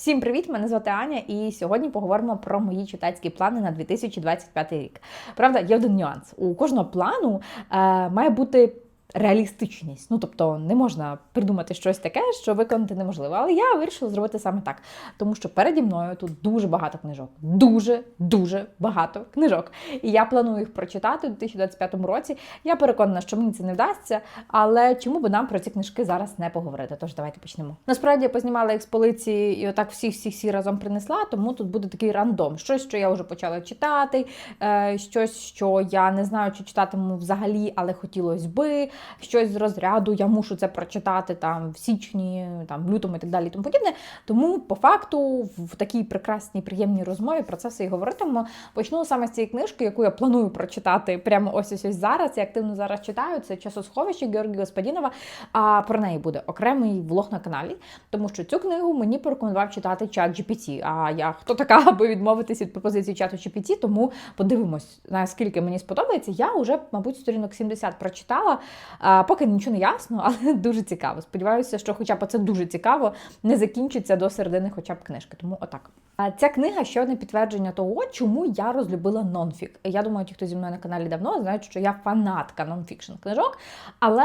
Всім привіт! Мене звати Аня, і сьогодні поговоримо про мої читацькі плани на 2025 рік. Правда, є один нюанс. У кожного плану е, має бути. Реалістичність, ну тобто не можна придумати щось таке, що виконати неможливо. Але я вирішила зробити саме так, тому що переді мною тут дуже багато книжок, дуже дуже багато книжок. І я планую їх прочитати у 2025 році. Я переконана, що мені це не вдасться. Але чому би нам про ці книжки зараз не поговорити? Тож давайте почнемо. Насправді я познімала їх і отак всіх всіх всі разом принесла. Тому тут буде такий рандом. Щось, що я вже почала читати, е, щось, що я не знаю, чи читатиму взагалі, але хотілося би щось з розряду, я мушу це прочитати там в січні, там в лютому і так далі. Тому подібне. Тому по факту в такій прекрасній, приємній розмові про це все і говоритимемо. Почну саме з цієї книжки, яку я планую прочитати прямо ось ось ось зараз. Я активно зараз читаю. Це часосховище Георгія Господінова. А про неї буде окремий влог на каналі, тому що цю книгу мені порекомендував читати чат GPT. А я хто така, аби відмовитись від пропозиції чату GPT, тому подивимось, наскільки мені сподобається. Я вже, мабуть, сторінок 70 прочитала. А, Поки нічого не ясно, але дуже цікаво. Сподіваюся, що, хоча б це дуже цікаво, не закінчиться до середини, хоча б книжки. Тому отак. Ця книга ще одне підтвердження того, чому я розлюбила нонфік. Я думаю, ті, хто зі мною на каналі давно, знають, що я фанатка нонфікшн книжок. Але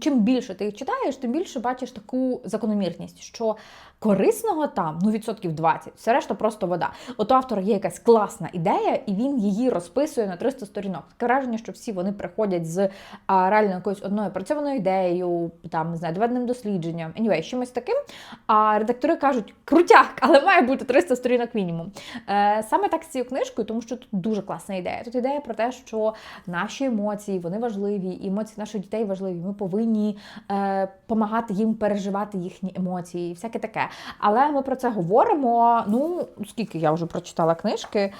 чим більше ти їх читаєш, тим більше бачиш таку закономірність, що корисного там ну відсотків 20, все решта просто вода. От у автора є якась класна ідея, і він її розписує на 300 сторінок. Таке враження, що всі вони приходять з а, реально якоюсь одною працьованою ідеєю, там не знаю, доведеним дослідженням, anyway, чимось таким. А редактори кажуть, крутяк, але має бути 300 сторінок мінімум. Е, Саме так з цією книжкою, тому що тут дуже класна ідея. Тут ідея про те, що наші емоції вони важливі, і емоції наших дітей важливі. Ми повинні е, допомагати їм переживати їхні емоції, і всяке таке. Але ми про це говоримо. Ну, скільки я вже прочитала книжки.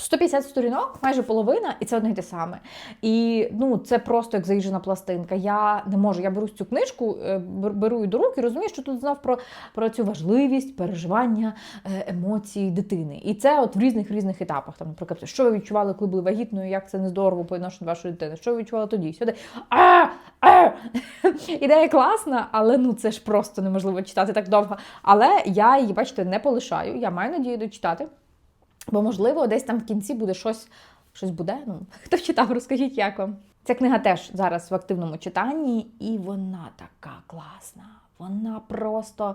Е, 150 сторінок, майже половина, і це одне й те саме. І ну, це просто як заїжджена пластинка. Я не можу. Я беру цю книжку, е, беру її до рук і розумію, що тут знов про, про цю важливість переживання е, емоцій дитини. І це от в різних різних етапах. Там, наприклад, що ви відчували, коли були вагітною, як це не здорово по відношенню до вашої дитини, що ви відчували тоді? Сюди. А! А! Ідея класна, але ну це ж просто неможливо читати так довго. Але я її, бачите, не полишаю. Я маю надію дочитати. Бо, можливо, десь там в кінці буде щось щось буде. Ну, Хто читав, розкажіть, як вам. Ця книга теж зараз в активному читанні, і вона така класна. Вона просто.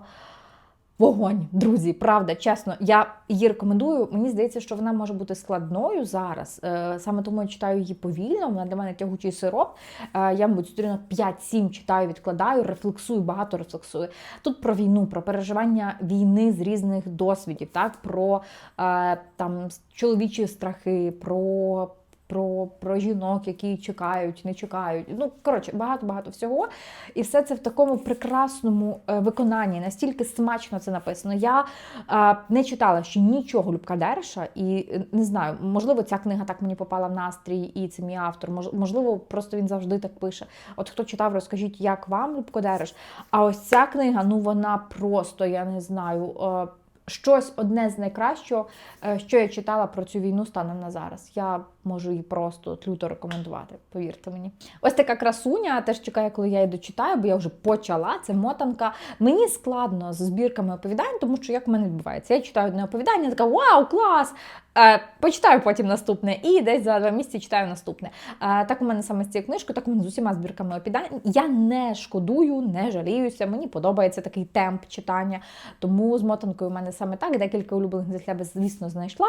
Вогонь, друзі, правда, чесно, я її рекомендую. Мені здається, що вона може бути складною зараз. Е, саме тому я читаю її повільно. Вона для мене тягучий сироп. Е, я, мабуть, сторінок 5-7 читаю, відкладаю, рефлексую, багато рефлексую. Тут про війну, про переживання війни з різних досвідів, так про е, там чоловічі страхи, про про про жінок, які чекають, не чекають. Ну, коротше, багато-багато всього. І все це в такому прекрасному е, виконанні, настільки смачно це написано. Я е, не читала ще нічого Любка Дереша, і е, не знаю, можливо, ця книга так мені попала в настрій, і це мій автор. Можливо, просто він завжди так пише. От хто читав, розкажіть, як вам Любко Дереш. А ось ця книга, ну вона просто, я не знаю. Е, Щось одне з найкращого, е, що я читала про цю війну станом на зараз. Я можу її просто люто рекомендувати. Повірте мені. Ось така красуня. Теж чекаю, коли я її дочитаю, бо я вже почала. Це мотанка. Мені складно з збірками оповідань, тому що як в мене відбувається. Я читаю одне оповідання, така вау, клас! Е, почитаю потім наступне, і десь за два місяці читаю наступне. Е, так у мене саме з цією книжкою, так у мене з усіма збірками оповідань. Я не шкодую, не жаліюся. Мені подобається такий темп читання. Тому з мотанкою у мене саме так. Декілька улюблених для себе, звісно, знайшла.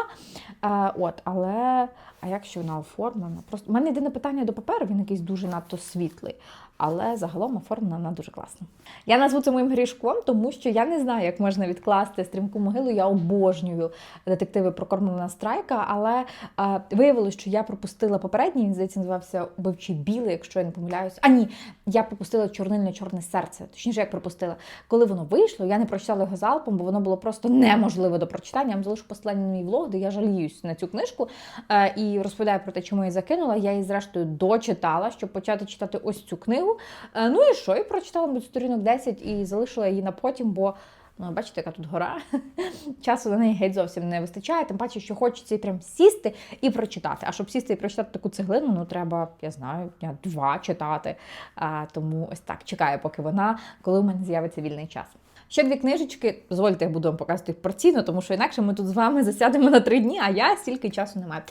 Е, от, але а як що вона оформлена? Просто у мене єдине питання до паперу, він якийсь дуже надто світлий. Але загалом оформлена вона дуже класно. Я назву це моїм грішком, тому що я не знаю, як можна відкласти стрімку могилу. Я обожнюю детективи про Кормана Страйка, але е, виявилось, що я пропустила попередній, він здається, називався Убивчий білий, якщо я не помиляюсь. А ні, я пропустила чорнильне чорне серце. Точніше, як пропустила. Коли воно вийшло, я не прочитала його залпом, бо воно було просто неможливо до прочитання. Я вам залишу послання на мій влог, де я жаліюсь на цю книжку е, і розповідаю про те, чому я закинула. Я її, зрештою, дочитала, щоб почати читати ось цю книгу книгу. Е, ну і що? І прочитала мабуть, сторінок 10 і залишила її на потім, бо. Ну, бачите, яка тут гора. Часу на неї геть зовсім не вистачає. Тим паче, що хочеться і прям сісти і прочитати. А щоб сісти і прочитати таку цеглину, ну треба, я знаю, дня два читати. А, Тому ось так чекаю, поки вона, коли в мене з'явиться вільний час. Ще дві книжечки, дозвольте, я буду вам показувати їх порційно, тому що інакше ми тут з вами засядемо на три дні, а я стільки часу не маю.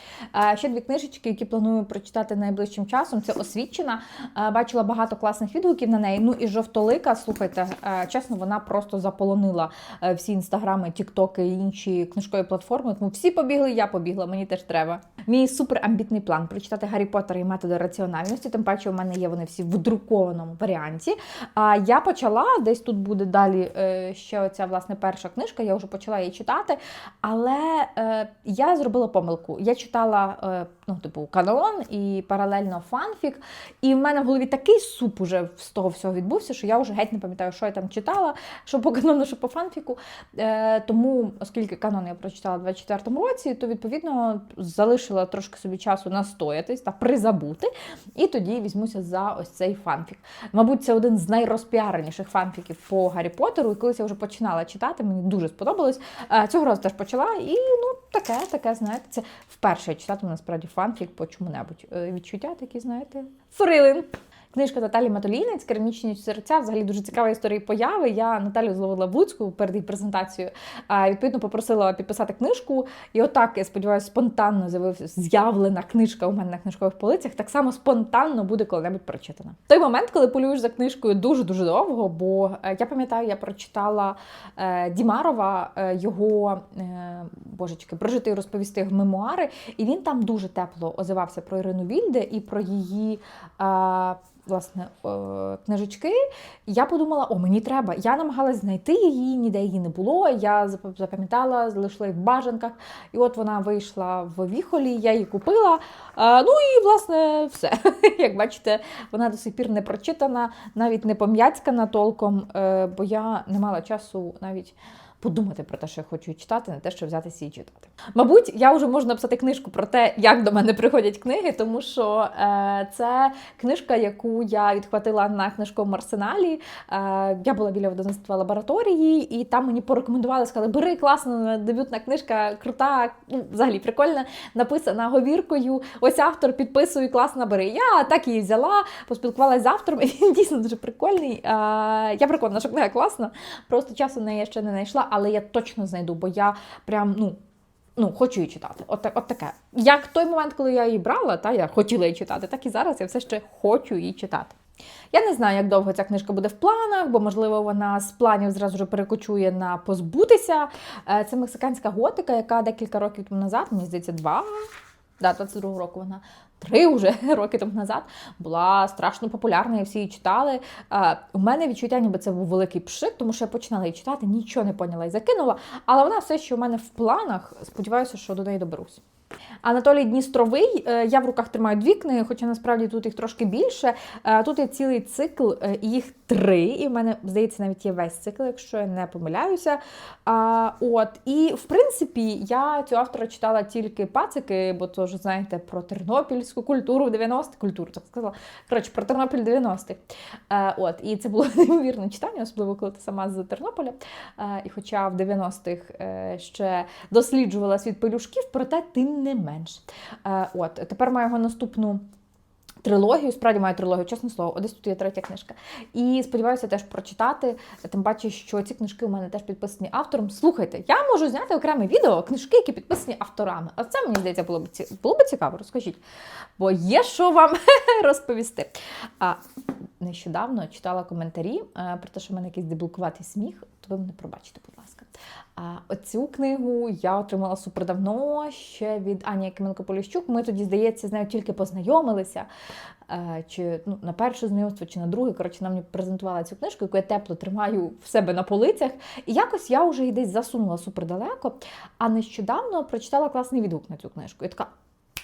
Ще дві книжечки, які планую прочитати найближчим часом. Це освічена. Бачила багато класних відгуків на неї. Ну і жовтолика, слухайте, чесно, вона просто заполонила е, всі інстаграми, тіктоки і інші книжкові платформи. Тому всі побігли, я побігла, мені теж треба. Мій суперамбітний план прочитати Гаррі Поттера і методи раціональності. Тим паче, у мене є вони всі в друкованому варіанті. А я почала десь тут буде далі е, ще оця власне перша книжка. Я вже почала її читати, але е, я зробила помилку. Я читала е, ну, типу, канон і паралельно фанфік, і в мене в голові такий суп уже з того всього відбувся, що я вже геть не пам'ятаю, що я там читала, що по канону, що по фанфіку. Е, тому, оскільки канон я прочитала в 24-му році, то відповідно залишила трошки собі часу настоятись та призабути, і тоді візьмуся за ось цей фанфік. Мабуть, це один з найрозпіареніших фанфіків по Гаррі Поттеру. Колись я вже починала читати, мені дуже сподобалось. Е, Цього разу теж почала, і ну таке, таке, знаєте, це вперше я читатиму насправді фанфік по чому-небудь. Е, Відчуття такі, знаєте, фрилин. Книжка Наталі Матолінець Керамічні серця. Взагалі дуже цікава історія появи. Я Наталю зловила Луцьку перед її презентацією. Відповідно попросила підписати книжку. І отак, я сподіваюся, спонтанно з'явився з'явлена книжка у мене на книжкових полицях. Так само спонтанно буде коли-небудь прочитана. Той момент, коли полюєш за книжкою дуже дуже довго, бо е, я пам'ятаю, я прочитала е, Дімарова е, його божечки, прожити і розповісти його мемуари, і він там дуже тепло озивався про Ірину Вільде і про її. Власне, е, книжечки, я подумала, о, мені треба. Я намагалась знайти її, ніде її не було. Я запам'ятала, залишила її в бажанках. І от вона вийшла в віхолі, я її купила. Е, Ну і власне все. Як бачите, вона до сих пір не прочитана, навіть не пом'яцькана толком, е, бо я не мала часу навіть. Подумати про те, що я хочу читати, не те, що взятися і читати. Мабуть, я вже можу написати книжку про те, як до мене приходять книги, тому що е, це книжка, яку я відхватила на книжковому арсеналі. Е, я була біля видавництва лабораторії, і там мені порекомендували, сказали, бери класна дебютна книжка, крута, ну, взагалі прикольна, написана говіркою. Ось автор підписує, класно, бери. Я так її взяла, поспілкувалася з автором, він дійсно дуже прикольний. Е, я переконана, що книга класна. Просто часу на неї ще не знайшла, але я точно знайду, бо я прям ну. Ну, хочу її читати. От, от таке. Як той момент, коли я її брала, та я хотіла її читати, так і зараз я все ще хочу її читати. Я не знаю, як довго ця книжка буде в планах, бо, можливо, вона з планів зразу ж перекочує на позбутися. Е, Це мексиканська готика, яка декілька років тому назад, мені здається, два. Да, 22 року вона три вже роки тому назад була страшно популярна, і всі її читали. У мене відчуття, ніби це був великий пшик, тому що я починала її читати, нічого не поняла і закинула. Але вона все ще у мене в планах. Сподіваюся, що до неї доберусь. Анатолій Дністровий. е, Я в руках тримаю дві книги, хоча насправді тут їх трошки більше. Е, Тут є цілий цикл, е, їх три. І в мене, здається, навіть є весь цикл, якщо я не помиляюся. От, і в принципі, я цього автора читала тільки пацики, бо то ж знаєте про тернопільську культуру в 90-х, культуру, так сказала. Коротше, про Тернопіль 90-х. Е, От, і це було неймовірне читання, особливо коли ти сама з Тернополя. І хоча в 90-х е, ще досліджувала світ пелюшків, проте тим не менш. Е, От, тепер маю його наступну. Трилогію, справді маю трилогію, чесне слово, ось тут є третя книжка. І сподіваюся теж прочитати. Тим паче, що ці книжки у мене теж підписані автором. Слухайте, я можу зняти окреме відео, книжки, які підписані авторами. А це мені здається було б ці... було б цікаво, розкажіть. Бо є що вам розповісти. А нещодавно читала коментарі е, про те, що в мене якийсь деблокуватий сміх, то ви мене пробачите, будь ласка. Оцю книгу я отримала супер давно ще від Ані Якименко Поліщук. Ми тоді, здається, з нею тільки познайомилися. Е, Чи ну, на перше знайомство, чи на друге. Коротше, нам презентувала цю книжку, яку я тепло тримаю в себе на полицях. І якось я вже її десь засунула супер далеко, А нещодавно прочитала класний відгук на цю книжку. Я така.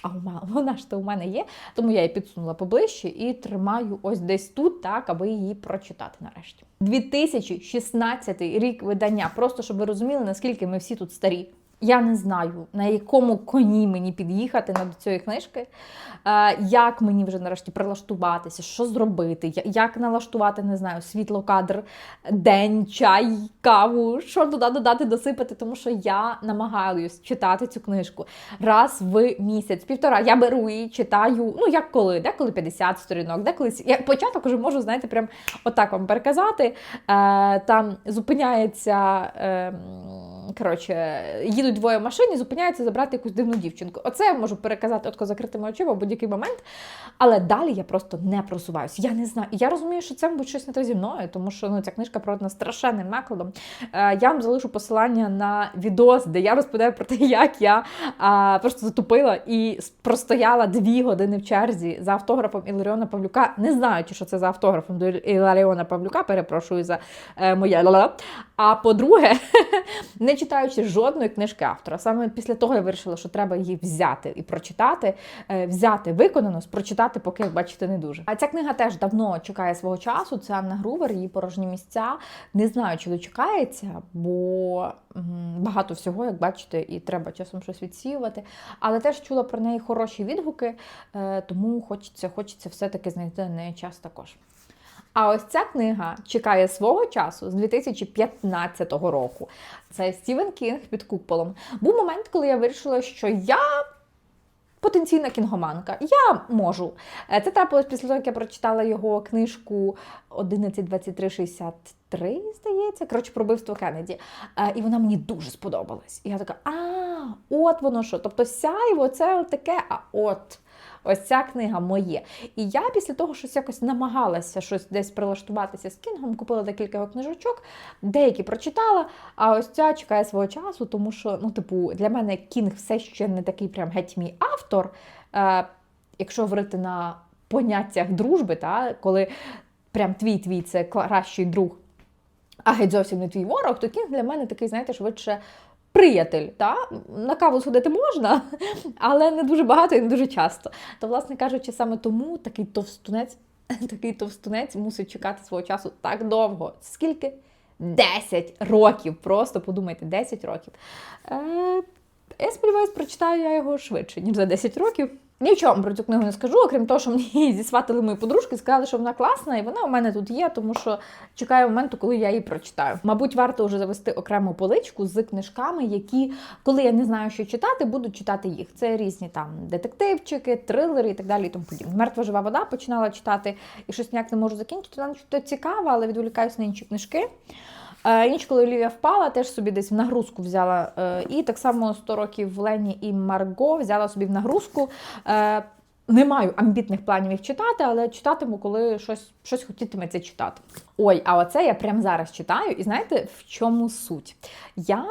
А вона ж то у мене є, тому я її підсунула поближче і тримаю ось десь тут, так, аби її прочитати нарешті. 2016 рік видання, просто щоб ви розуміли, наскільки ми всі тут старі. Я не знаю, на якому коні мені під'їхати до цієї книжки, е, як мені вже нарешті прилаштуватися, що зробити, як налаштувати, не знаю, світло, кадр, день, чай, каву, що туди додати, досипати, тому що я намагаюсь читати цю книжку раз в місяць, півтора. Я беру її, читаю, ну як коли, деколи 50 сторінок, деколи я початок вже можу, знаєте, прям отак вам переказати. Е, там зупиняється. Е, Коротше, їдуть двоє в машині, зупиняються забрати якусь дивну дівчинку. Оце я можу переказати отко закритими очима в будь-який момент. Але далі я просто не просуваюсь. Я не знаю. І Я розумію, що це мабуть щось не те зі мною, тому що ну, ця книжка продана страшенним накладом. Е, я вам залишу посилання на відос, де я розповідаю про те, як я просто затупила і простояла дві години в черзі за автографом Іларіона Павлюка, не знаючи, що це за автографом до Іларіона Павлюка. Перепрошую за е, моє. А по-друге, не читаючи жодної книжки автора. Саме після того я вирішила, що треба її взяти і прочитати, е, взяти виконано, прочитати, поки, бачите, не дуже. А ця книга теж давно чекає свого часу. Це Анна Грувер, її порожні місця. Не знаю, чи дочекається, бо багато всього, як бачите, і треба часом щось відсіювати. Але теж чула про неї хороші відгуки, е, тому хочеться, хочеться все-таки знайти на неї час також. А ось ця книга чекає свого часу з 2015 року. Це Стівен Кінг під куполом. Був момент, коли я вирішила, що я потенційна кінгоманка. Я можу. Е, Це трапилось після того, як я прочитала його книжку 11.23.63, здається. Коротше, про вбивство Кеннеді. Е, І вона мені дуже сподобалась. І я така, а, от воно що. Тобто сяйво, це таке, а от. Ось ця книга моє. І я після того щось якось намагалася щось десь прилаштуватися з Кінгом, купила декілька книжочок, деякі прочитала, а ось ця чекає свого часу, тому що, ну, типу, для мене Кінг все ще не такий прям геть мій автор. Е, якщо говорити на поняттях дружби, та, коли прям твій твій це кращий друг, а геть зовсім не твій ворог, то Кінг для мене такий, знаєте, швидше. Приятель, та на каву сходити можна, але не дуже багато і не дуже часто. То, власне кажучи, саме тому такий товстунець, такий товстунець мусить чекати свого часу так довго. Скільки? 10 років. Просто подумайте, 10 років. Е, я сподіваюся, прочитаю я його швидше, ніж за 10 років. Ні в про цю книгу не скажу, окрім того, що мені зісватили мої подружки, сказали, що вона класна, і вона у мене тут є, тому що чекаю моменту, коли я її прочитаю. Мабуть, варто вже завести окрему поличку з книжками, які, коли я не знаю, що читати, буду читати їх. Це різні там детективчики, трилери і так далі. І тому подібне. Мертва жива вода починала читати і щось ніяк не можу закінчити. Вона щось цікаве, але відволікаюся на інші книжки. Е, Ніч, коли Олівія впала, теж собі десь в нагрузку взяла. Е, І так само 100 років Лені і Марго взяла собі в нагрузку. Е, Не маю амбітних планів їх читати, але читатиму, коли щось, щось хотітиметься читати. Ой, а оце я прямо зараз читаю, і знаєте, в чому суть? Я.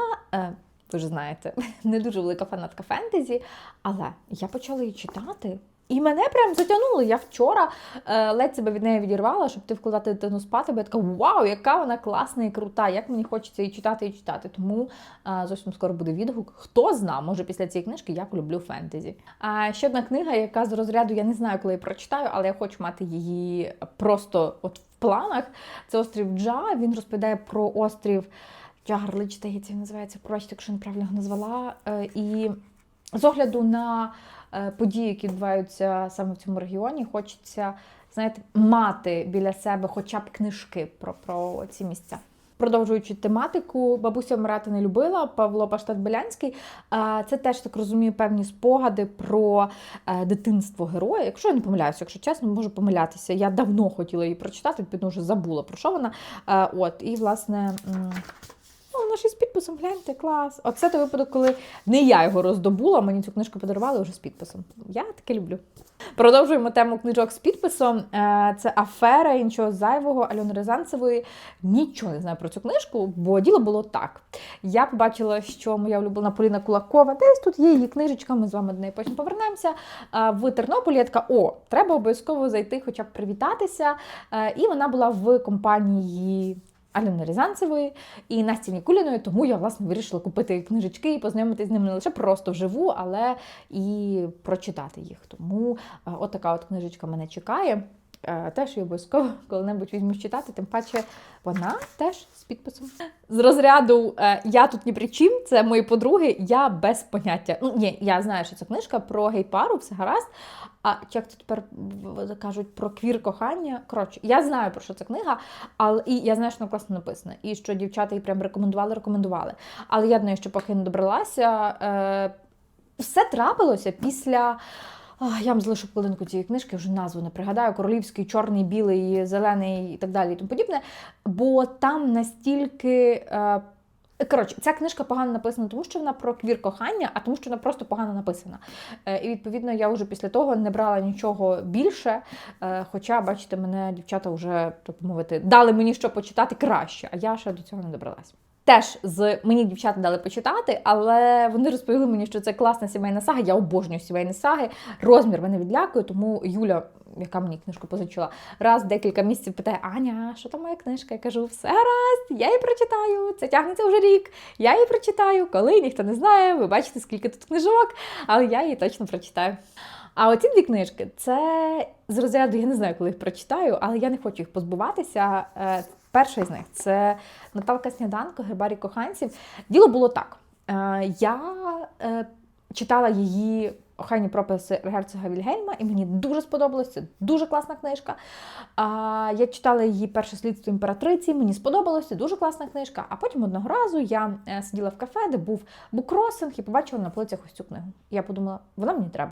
Ви ж знаєте, не дуже велика фанатка фентезі, але я почала її читати. І мене прям затягнуло. Я вчора е, ледь себе від неї відірвала, щоб ти вкладати дитину спати, бо я така вау, яка вона класна і крута, як мені хочеться її читати і читати. Тому е, зовсім скоро буде відгук. Хто зна, може після цієї книжки я полюблю фентезі. А ще одна книга, яка з розряду я не знаю, коли її прочитаю, але я хочу мати її просто от в планах. Це острів Джа. Він розповідає про острів Джагарлич, здається, він називається. Пробачте, якщо неправильно його назвала. Е, і з огляду на події, які відбуваються саме в цьому регіоні, хочеться знаєте, мати біля себе хоча б книжки про, про ці місця. Продовжуючи тематику, бабуся вмирати не любила Павло Паштат Белянський. Е, Це теж так розумію певні спогади про е, дитинство героя. Якщо я не помиляюся, якщо чесно, можу помилятися. Я давно хотіла її прочитати, відповідно вже забула про що вона. Е, От, і власне. Ну, воно ще з підписом, гляньте, клас. Оце той випадок, коли не я його роздобула, мені цю книжку подарували вже з підписом. Я таке люблю. Продовжуємо тему книжок з підписом. Е, Це афера іншого зайвого Альони Рязанцевої. Нічого не знаю про цю книжку, бо діло було так. Я побачила, що моя улюблена Поліна Кулакова, десь тут є її книжечка, ми з вами до неї потім повернемося. Е, В Тернополі я така, о, треба обов'язково зайти, хоча б привітатися. Е, І вона була в компанії. Альони Рязанцевої і Насті Нікуліної, тому я власне вирішила купити книжечки і познайомитися з ними не лише просто вживу, але і прочитати їх. Тому е, от така от книжечка мене чекає. Е, Теж її обов'язково коли-небудь візьму читати, тим паче вона теж з підписом. З розряду е, Я тут ні при чим, це мої подруги, я без поняття. Ну, ні, я знаю, що це книжка про гей-пару, все гаразд. А як це тепер кажуть про квір кохання? Коротше, я знаю про що це книга, але і я знаю, що вона класно написана, і що дівчата її прям рекомендували, рекомендували. Але я до неї ще поки не добралася. Е, все трапилося після. Я вам залишу половинку цієї книжки, вже назву не пригадаю. Королівський, чорний, білий, зелений і так далі і тому подібне. Бо там настільки. Е, Коротше, ця книжка погано написана, тому що вона про квір кохання, а тому, що вона просто погано написана. Е, І відповідно я вже після того не брала нічого більше. е, Хоча, бачите, мене дівчата вже, так мовити, дали мені що почитати краще, а я ще до цього не добралась. Теж з мені дівчата дали почитати, але вони розповіли мені, що це класна сімейна сага. Я обожнюю сімейні саги. Розмір мене відлякує, тому Юля, яка мені книжку позичила, раз декілька місяців питає: Аня, що там моя книжка? Я кажу, все гаразд, я її прочитаю. Це тягнеться вже рік. Я її прочитаю, коли ніхто не знає. Ви бачите, скільки тут книжок, але я її точно прочитаю. А оці дві книжки це з розряду, я не знаю, коли їх прочитаю, але я не хочу їх позбуватися. Перша із них це Наталка Сніданко, Гербарій коханців. Діло було так. Е, Я е, читала її охайні прописи герцога Вільгельма, і мені дуже сподобалось. Це дуже класна книжка. А, Я читала її перше слідство імператриці, мені сподобалося, дуже класна книжка. А потім одного разу я е, сиділа в кафе, де був букросинг, і побачила на полицях ось цю книгу. Я подумала, вона мені треба.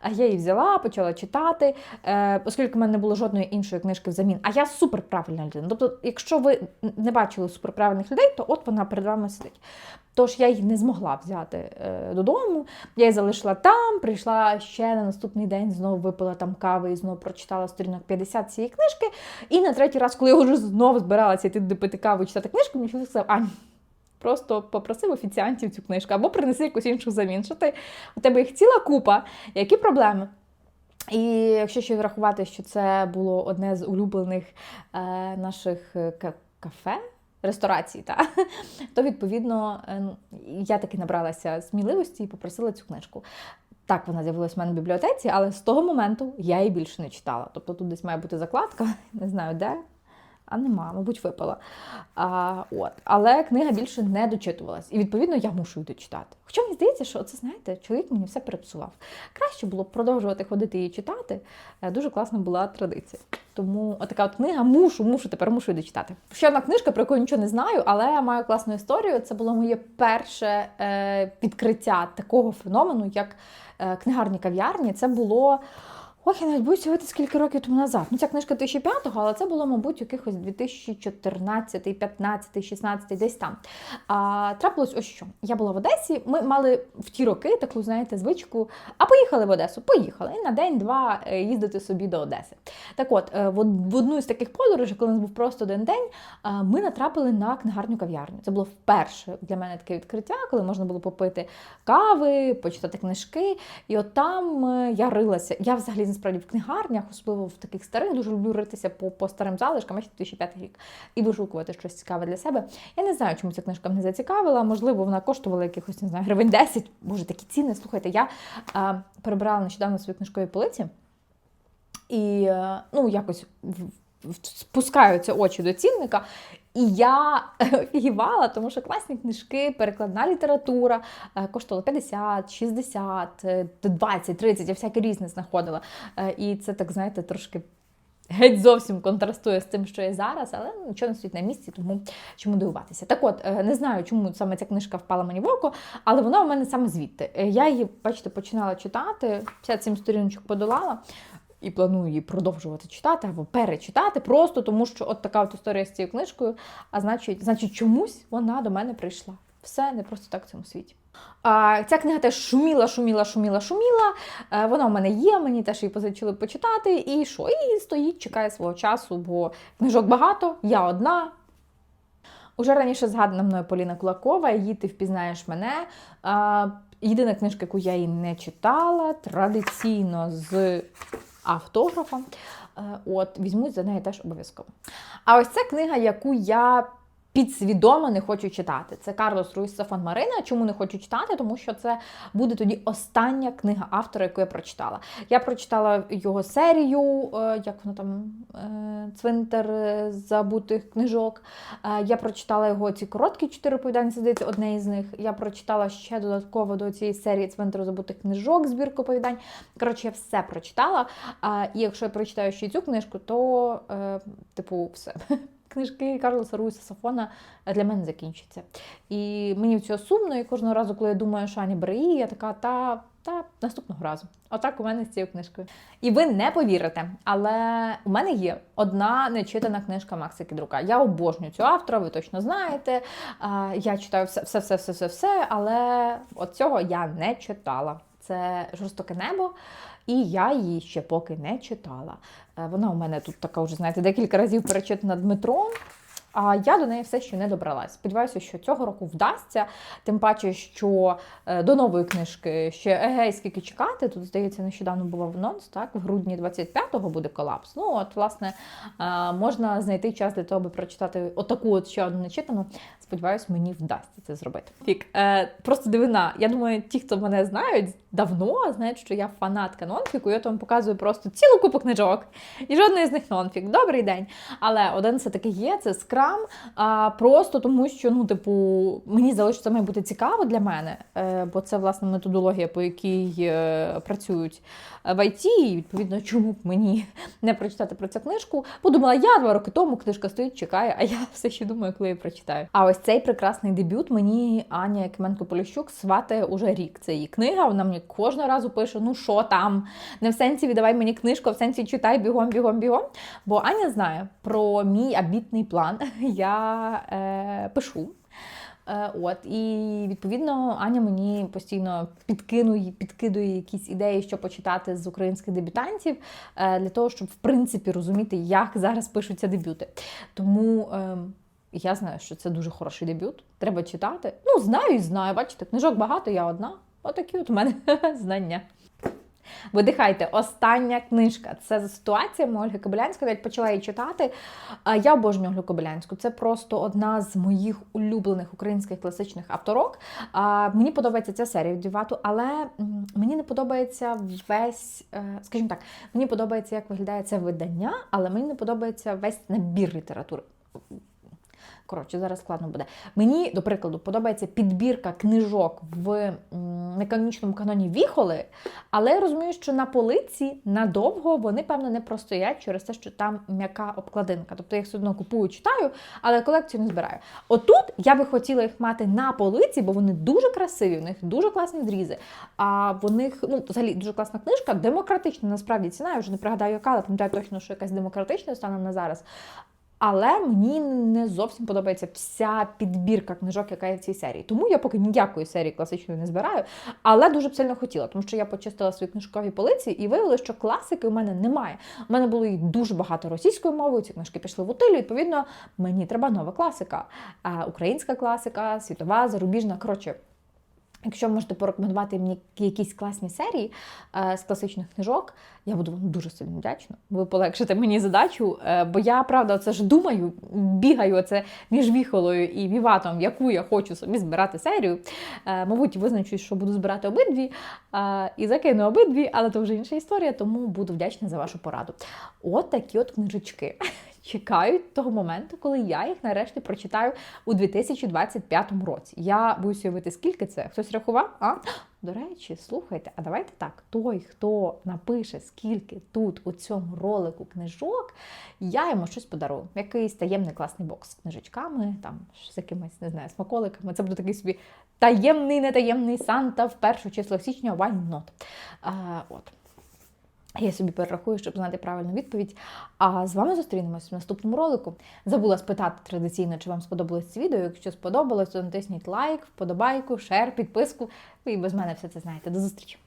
А я її взяла, почала читати, е, оскільки в мене не було жодної іншої книжки взамін. А я суперправильна людина. Тобто, якщо ви не бачили суперправильних людей, то от вона перед вами сидить. Тож я її не змогла взяти е, додому. Я її залишила там, прийшла ще на наступний день, знову випила там кави і знову прочитала сторінок 50 цієї книжки. І на третій раз, коли я вже знову збиралася йти допити каву і читати книжку, мені чоловік сказав, Ань, просто попросив офіціантів цю книжку або принеси якусь іншу замін. У тебе їх ціла купа, які проблеми? І якщо ще врахувати, що це було одне з улюблених е, наших е, кафе, ресторацій, та, то відповідно е, я таки набралася сміливості і попросила цю книжку. Так, вона з'явилася в мене в бібліотеці, але з того моменту я її більше не читала. Тобто тут десь має бути закладка, не знаю де, а нема, мабуть, випала. А, от. Але книга більше не дочитувалась. І відповідно я мушу її дочитати. Хоча мені здається, що це, знаєте, чоловік мені все перепсував. Краще було продовжувати ходити і читати. Е, Дуже класна була традиція. Тому отака от книга мушу, мушу, тепер мушу її дочитати. Ще одна книжка, про яку нічого не знаю, але я маю класну історію. Це було моє перше е, відкриття такого феномену, як е, книгарні кав'ярні. Це було. Ох, я навіть боюся говорити, скільки років тому назад. Ну, ця книжка 2005-го, але це було, мабуть, якихось 2014, 15, 16, десь там. А, трапилось ось що. Я була в Одесі, ми мали в ті роки таку, знаєте, звичку. А поїхали в Одесу? Поїхали. І на день-два е, їздити собі до Одеси. Так от, е, в одну з таких подорожей, коли у нас був просто один день, е, ми натрапили на книгарню кав'ярню. Це було вперше для мене таке відкриття, коли можна було попити кави, почитати книжки. І от там я рилася. Я взагалі насправді в книгарнях, особливо в таких старих, дуже люблю ритися по, по старим залишкам, бачите, 2005 рік, і вишукувати щось цікаве для себе. Я не знаю, чому ця книжка мене зацікавила. Можливо, вона коштувала якихось, не знаю, гривень 10. Боже, такі ціни. Слухайте, я е, перебирала нещодавно свої книжкові полиці. І е, ну, якось спускаються очі до цінника. І я офігівала, тому що класні книжки, перекладна література е, коштувала 50, 60, е, 20, 30, я всяке різне знаходила. Е, І це так, знаєте, трошки геть зовсім контрастує з тим, що є зараз, але нічого не стоїть на місці, тому чому дивуватися. Так от, е, не знаю, чому саме ця книжка впала мені в око, але вона у мене саме звідти. Е, Я її, бачите, починала читати, 57 сторіночок подолала. І планую її продовжувати читати або перечитати, просто тому що от така от історія з цією книжкою. А значить, значить, чомусь вона до мене прийшла. Все не просто так в цьому світі. А, ця книга теж шуміла, шуміла, шуміла, шуміла. Е, вона у мене є, мені теж її позичили почитати. І що? І стоїть, чекає свого часу, бо книжок багато, я одна. Уже раніше згадана мною Поліна Кулакова, її ти впізнаєш мене. А, єдина книжка, яку я її не читала, традиційно з автографом. Е, От, візьмуть за неї теж обов'язково. А ось це книга, яку я підсвідомо не хочу читати. Це Карлос Руїс Сафон Марина. Чому не хочу читати? Тому що це буде тоді остання книга автора, яку я прочитала. Я прочитала його серію, е, як воно там е, цвинтар забутих книжок. Е, Я прочитала його ці короткі чотири оповідання, це, здається, одне із них. Я прочитала ще додатково до цієї серії цвинтару забутих книжок, збірку оповідань. Коротше, я все прочитала. І якщо я прочитаю ще цю книжку, то, типу, все. Книжки Карлоса Руїса Сафона для мене закінчаться. І мені від цього сумно, і кожного разу, коли я думаю, що Ані бери її, я така, та, та наступного разу. Отак у мене з цією книжкою. І ви не повірите, але у мене є одна нечитана книжка Макса Кідрука. Я обожнюю цього автора, ви точно знаєте. Я читаю все, все, все, все, все, все, але от цього я не читала. Це жорстоке небо, і я її ще поки не читала. Е, Вона у мене тут така вже, знаєте, декілька разів перечитана Дмитром. А я до неї все ще не добралась. Сподіваюся, що цього року вдасться. Тим паче, що е, до нової книжки ще егей, скільки чекати. Тут, здається, нещодавно був анонс, так? В грудні 25-го буде колапс. Ну, от, власне, е, можна знайти час для того, аби прочитати отаку от ще одну нечитану. Сподіваюсь, мені вдасться це зробити. Фік, е, просто дивина. Я думаю, ті, хто мене знають давно, знають, що я фанатка нонфіку. Я там показую просто цілу купу книжок. І жодної з них нонфік. Добрий день. Але один все таки є, це скрам. А, просто тому, що ну, типу, мені здалося, що це має бути цікаво для мене, е, бо це власне методологія, по якій е, працюють в ІТ, і відповідно, чому б мені не прочитати про цю книжку. Подумала, я два роки тому книжка стоїть, чекає, а я все ще думаю, коли я прочитаю. А ось цей прекрасний дебют мені Аня Кименко Поліщук сватає уже рік. Це її книга. Вона мені кожного разу пише: ну що там? Не в сенсі віддавай мені книжку, а в сенсі читай бігом, бігом, бігом. Бо Аня знає про мій амбітний план. Я е, пишу. Е, От і відповідно Аня мені постійно підкинує, підкидує якісь ідеї, що почитати з українських дебютантів, е, для того, щоб в принципі розуміти, як зараз пишуться дебюти. Тому е, я знаю, що це дуже хороший дебют. Треба читати. Ну, знаю і знаю. Бачите, книжок багато, я одна. Отакі от у мене знання. Видихайте, остання книжка. Це за ситуаціями Ольги Кобилянської. Я почала її читати. Я обожнюю Ольгу Кобилянську. Це просто одна з моїх улюблених українських класичних авторок. Мені подобається ця серія Дівату, але мені не подобається весь, е, скажімо так, мені подобається, як виглядає це видання, але мені не подобається весь набір літератури. Коротше, зараз складно буде. Мені, до прикладу, подобається підбірка книжок в м, неканонічному каноні Віхоли, але я розумію, що на полиці надовго вони, певно, не простоять через те, що там м'яка обкладинка. Тобто я їх все одно купую, читаю, але колекцію не збираю. Отут я би хотіла їх мати на полиці, бо вони дуже красиві, у них дуже класні зрізи. А в них, ну, взагалі, дуже класна книжка, демократична насправді ціна. Я вже не пригадаю, яка, але пам'ятаю точно, що якась демократична станом на зараз. Але мені не зовсім подобається вся підбірка книжок, яка є в цій серії. Тому я поки ніякої серії класичної не збираю, але дуже б сильно хотіла, тому що я почистила свої книжкові полиці і виявилося, що класики у мене немає. У мене було і дуже багато російською мовою. Ці книжки пішли в утилю. Відповідно, мені треба нова класика, українська класика, світова, зарубіжна. Коротше. Якщо можете порекомендувати мені якісь класні серії е, з класичних книжок, я буду вам дуже сильно вдячна. Ви полегшите мені задачу, е, бо я правда це ж думаю, бігаю оце між віхолою і віватом, яку я хочу собі збирати серію. Е, мабуть, визначусь, що буду збирати обидві е, і закину обидві, але це вже інша історія, тому буду вдячна за вашу пораду. От такі от книжечки чекають того моменту, коли я їх нарешті прочитаю у 2025 році. Я боюсь уявити, скільки це. Хтось рахував? А? До речі, слухайте, а давайте так: той, хто напише, скільки тут у цьому ролику книжок, я йому щось подарую. Якийсь таємний класний бокс з книжечками, там з якимись, не знаю, смаколиками. Це буде такий собі таємний, нетаємний Санта в першу число січня, why not? А, от. Я собі перерахую, щоб знати правильну відповідь. А з вами зустрінемось в наступному ролику. Забула спитати традиційно, чи вам сподобалось це відео. Якщо сподобалось, то натисніть лайк, вподобайку, шер, підписку. І без мене все це знаєте. До зустрічі!